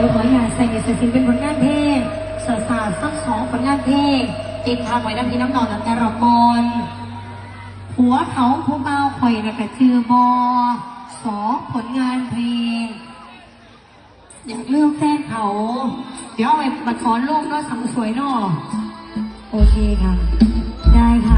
ดี๋ยวรอนขออยากใส่เสสินเป็นผลงานเพลงสาสาสักสองผลงานเพลงติดทางไว้น้ำพี่น้ำนอนแต่รอกรหัวเขาผู้เบาข่อยระกะจือบอสองผลงานเพลง อยากเลือกแฟนเขา เดี๋ยวเอาไปมาถอนลูกเนาะทำสวยเนาะโอเคค่ะ ได้ค่ะ